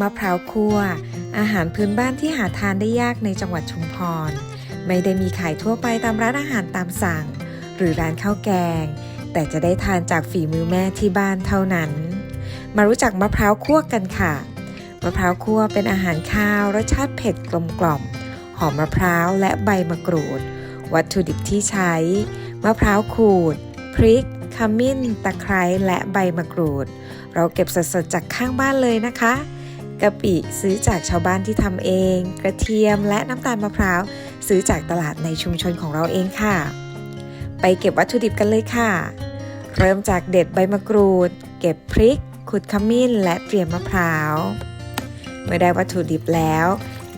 มะพร้าวคั่ว อาหารพื้นบ้านที่หาทานได้ยากในจังหวัดชุมพร ไม่ได้มีขายทั่วไปตามร้านอาหารตามสั่ง หรือร้านข้าวแกง แต่จะได้ทานจากฝีมือแม่ที่บ้านเท่านั้น มารู้จักมะพร้าวคั่วกันค่ะ มะพร้าวคั่วเป็นอาหารข้าวรสชาติเผ็ดกลมกล่อม หอมมะพร้าวและใบมะกรูด วัตถุดิบที่ใช้ มะพร้าวขูด พริกขมิ้น ตะไคร้ และใบมะกรูด เราเก็บสดๆจากข้างบ้านเลยนะคะ กะปิซื้อจากชาวบ้านที่ทำเอง กระเทียมและน้ำตาลมะพร้าว ซื้อจากตลาดในชุมชนของเราเองค่ะ ไปเก็บวัตถุดิบกันเลยค่ะ เริ่มจากเด็ดใบมะกรูด เก็บพริก ขุดขมิ้น และเตรียมมะพร้าว เมื่อได้วัตถุดิบแล้ว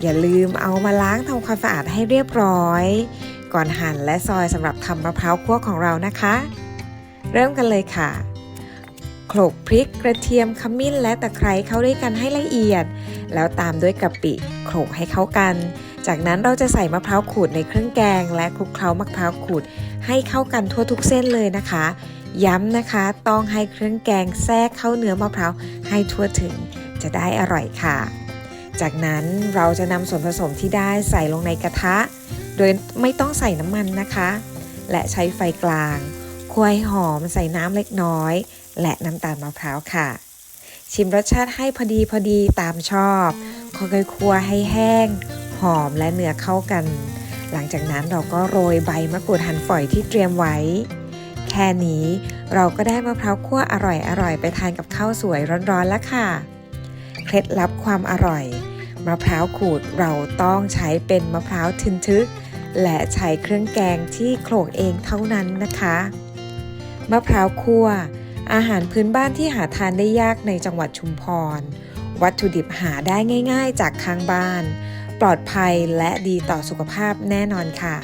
อย่าลืมเอามาล้างทำความสะอาดให้เรียบร้อย ก่อนหั่นและซอยสำหรับทำมะพร้าวคั่วของเรานะคะ เริ่มกันเลยค่ะ โขลกพริกกระเทียมขมิ้นและตะไคร้เข้าด้วยกันให้ละเอียด แล้วตามด้วยกะปิโขลกให้เข้ากัน จากนั้นเราจะใส่มะพร้าวขูดในเครื่องแกง และคลุกเคล้ามะพร้าวขูดให้เข้ากันทั่วทุกเส้นเลยนะคะ ย้ำนะคะต้องให้เครื่องแกงแทรกเข้าเนื้อมะพร้าวให้ทั่วถึงจะได้อร่อยค่ะ จากนั้นเราจะนำส่วนผสมที่ได้ใส่ลงในกระทะ โดยไม่ต้องใส่น้ำมันนะคะ และใช้ไฟกลาง คั่วให้หอมใส่น้ำเล็กน้อย และน้ำตาลมะพร้าวค่ะ ชิมรสชาติให้พอดีพอดีตามชอบค่อยๆคั่วให้แห้ง หอมและเนื้อเข้ากัน หลังจากนั้นเราก็โรยใบมะกรูดหั่นฝอยที่เตรียมไว้ แค่นี้เราก็ได้มะพร้าวคั่วอร่อยๆไปทานกับข้าวสวยร้อนๆแล้วค่ะ เคล็ดลับความอร่อยมะพร้าวขูดเราต้องใช้เป็นมะพร้าวทึนทึก และใช้เครื่องแกงที่โขลกเองเท่านั้นนะคะ มะพร้าวคั่ว อาหารพื้นบ้านที่หาทานได้ยากในจังหวัดชุมพร วัตถุดิบหาได้ง่าย ๆ จากข้างบ้าน ปลอดภัยและดีต่อสุขภาพแน่นอนค่ะ